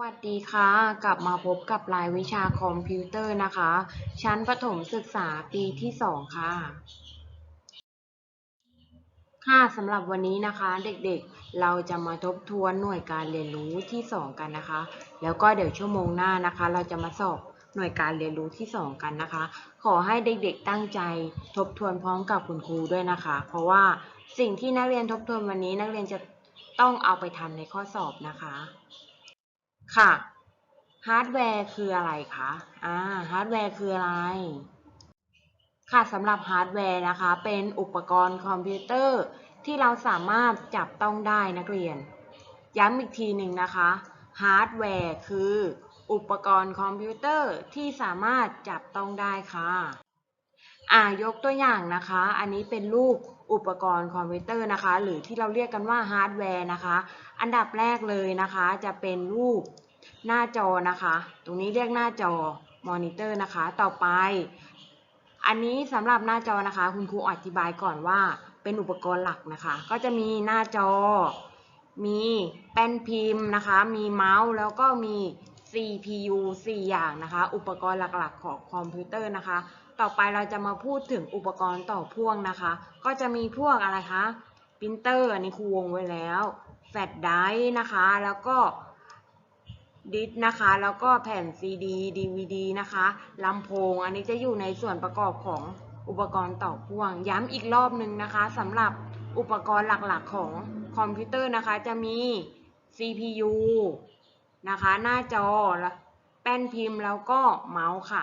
วัสดีค่ะ กลับมาพบกับรายวิชาคอมพิวเตอร์นะคะ ชั้นประถมศึกษาปีที่ 2 ค่ะ ค่ะสำหรับวันนี้นะคะเด็กๆ เราจะมาทบทวนหน่วยการเรียนรู้ที่ 2 กันนะคะ แล้วก็เดี๋ยวชั่วโมงหน้านะคะ เราจะมาสอบหน่วยการเรียนรู้ที่ 2 กันนะคะ ขอให้เด็กๆตั้งใจทบทวนพร้อมกับคุณครูด้วยนะคะ เพราะว่าสิ่งที่นักเรียนทบทวนวันนี้นักเรียนจะต้องเอาไปทำในข้อสอบนะคะ ค่ะฮาร์ดแวร์คืออะไรคะอ่าฮาร์ดแวร์คืออะไร ค่ะสำหรับฮาร์ดแวร์นะคะ เป็นอุปกรณ์คอมพิวเตอร์ที่เราสามารถจับต้องได้นักเรียน ย้ำอีกทีหนึ่งนะคะฮาร์ดแวร์คืออุปกรณ์คอมพิวเตอร์ที่สามารถจับต้องได้ค่ะ อ่ายกตัวอย่างนะคะ อันนี้เป็นรูป อุปกรณ์คอมพิวเตอร์นะคะ หรือที่เราเรียกกันว่าฮาร์ดแวร์นะคะ อันดับแรกเลยนะคะ จะเป็นรูปหน้าจอนะคะ ตรงนี้เรียกหน้าจอมอนิเตอร์นะคะ ต่อไป อันนี้สำหรับหน้าจอนะคะ คุณครูอธิบายก่อนว่าเป็นอุปกรณ์หลักนะคะ ก็จะมีหน้าจอ มีแป้นพิมพ์นะคะ มีเมาส์แล้วก็มี CPU 4 อย่างนะคะ อุปกรณ์หลักๆ ของคอมพิวเตอร์นะคะ ต่อไปเราจะมาพูดถึงอุปกรณ์ต่อพ่วงนะคะ ก็จะมีพวกอะไรคะปรินเตอร์อันนี้ครูวงไว้แล้ว แฟลชไดรฟ์นะคะ แล้วก็ดิสนะคะ แล้วก็แผ่น CD DVD นะคะลำโพง อันนี้จะอยู่ในส่วนประกอบของอุปกรณ์ต่อพ่วง ย้ำอีกรอบหนึ่งนะคะสำหรับอุปกรณ์หลักๆของคอมพิวเตอร์นะคะ จะมี CPU นะคะ หน้าจอและแป้นพิมพ์แล้วก็เมาส์ค่ะ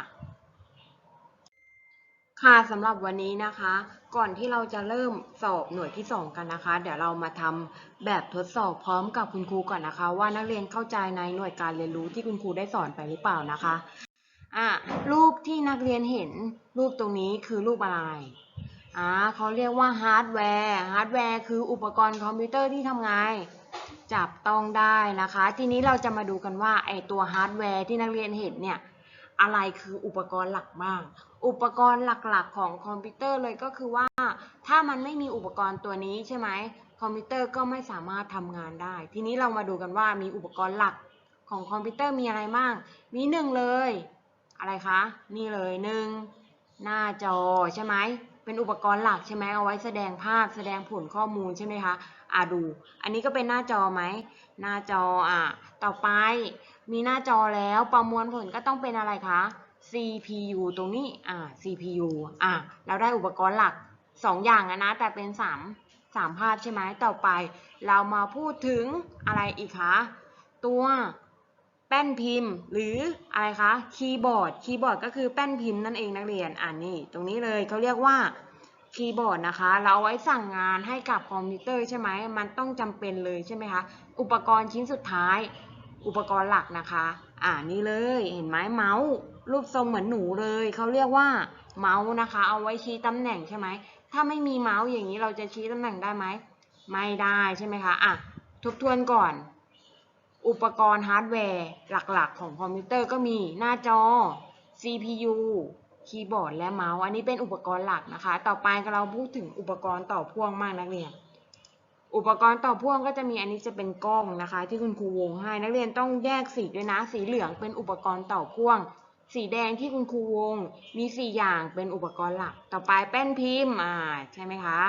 ค่ะสำหรับวันนี้นะคะ ก่อนที่เราจะเริ่มสอบหน่วยที่ 2 กันนะคะ เดี๋ยวเรามาทำแบบทดสอบพร้อมกับคุณครูก่อนนะคะ ว่านักเรียนเข้าใจในหน่วยการเรียนรู้ที่คุณครูได้สอนไปหรือเปล่านะคะอะรูปที่นักเรียนเห็นรูปตรงนี้คือรูปอะไรอ่าเขาเรียกว่าฮาร์ดแวร์ฮาร์ดแวร์คืออุปกรณ์คอมพิวเตอร์ที่ทำไงจับต้องได้นะคะ ทีนี้เราจะมาดูกันว่าไอตัวฮาร์ดแวร์ที่นักเรียนเห็นเนี่ย อะไรคืออุปกรณ์หลักบ้าง อุปกรณ์หลักๆ ของคอมพิวเตอร์เลยก็คือว่า ถ้ามันไม่มีอุปกรณ์ตัวนี้ใช่ไหมคอมพิวเตอร์ก็ไม่สามารถทำงานได้ ทีนี้เรามาดูกันว่ามีอุปกรณ์หลักของคอมพิวเตอร์มีอะไรบ้าง มีหนึ่งเลย อะไรคะ นี่เลยหนึ่งหน้าจอใช่ไหม เป็นอุปกรณ์หลักใช่ไหมเอาไว้แสดงภาพแสดงผลข้อมูลใช่ไหมคะอ่าดู อันนี้ก็เป็นหน้าจอไหมหน้าจออะต่อไปมีหน้าจอแล้วประมวลผลก็ต้องเป็นอะไรคะ CPU ตรงนี้อ่า CPU อ่าเราได้อุปกรณ์หลัก 2 อย่างนะแต่เป็น 3 3 ภาพใช่ไหมต่อไป เรามาพูดถึงอะไรอีกคะ ตัว ป้นพิมพ์ หรืออะไรคะคีย์บอร์ดคีย์บอร์ดก็คือแป้นพิมพ์นั่นเองนักเรียนอ่านี่ตรงนี้เลยเขาเรียกว่าคีย์บอร์ดนะคะ เราเอาไว้สั่งงานให้กับคอมพิวเตอร์ใช่ไหมมันต้องจำเป็นเลยใช่ไหมคะ อุปกรณ์ชิ้นสุดท้าย อุปกรณ์หลักนะคะ อ่านี่เลยเห็นไหมเมาส์รูปทรงเหมือนหนูเลยเขาเรียกว่าเมาส์นะคะ เอาไว้ชี้ตำแหน่งใช่ไหมถ้าไม่มีเมาส์อย่างนี้เราจะชี้ตำแหน่งได้ไหมไม่ได้ใช่ไหมคะอะทบทวนก่อน อุปกรณ์ฮาร์ดแวร์หลักๆ ของคอมพิวเตอร์ก็มีหน้าจอ CPU คีย์บอร์ดและเมาส์ อันนี้เป็นอุปกรณ์หลักนะคะ ต่อไปเราพูดถึงอุปกรณ์ต่อพ่วงมากนักเรียน อุปกรณ์ต่อพ่วงก็จะมีอันนี้จะเป็นกล้องนะคะ ที่คุณครูวงให้นักเรียนต้องแยกสีด้วยนะ สีเหลืองเป็นอุปกรณ์ต่อพ่วง สีแดงที่คุณครูวง มีสี่อย่างเป็นอุปกรณ์หลัก ต่อไปแป้นพิมพ์อ่าใช่ไหมคะ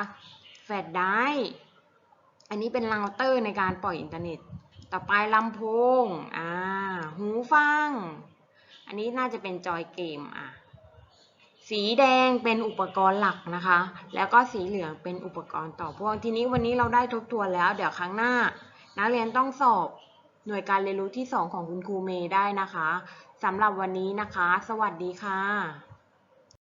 แฟลชไดรฟ์อันนี้เป็นเราเตอร์ในการปล่อยอินเทอร์เน็ต ต่อไปลำโพง อ่า หูฟัง อันนี้น่าจะเป็นจอยเกม อะ สีแดงเป็นอุปกรณ์หลักนะคะ แล้วก็สีเหลืองเป็นอุปกรณ์ต่อพ่วง ทีนี้วันนี้เราได้ทบทวนแล้ว เดี๋ยวครั้งหน้า นักเรียนต้องสอบหน่วยการเรียนรู้ที่ 2 ของคุณครูเมย์ได้นะคะสำหรับวันนี้นะคะ สวัสดีค่ะ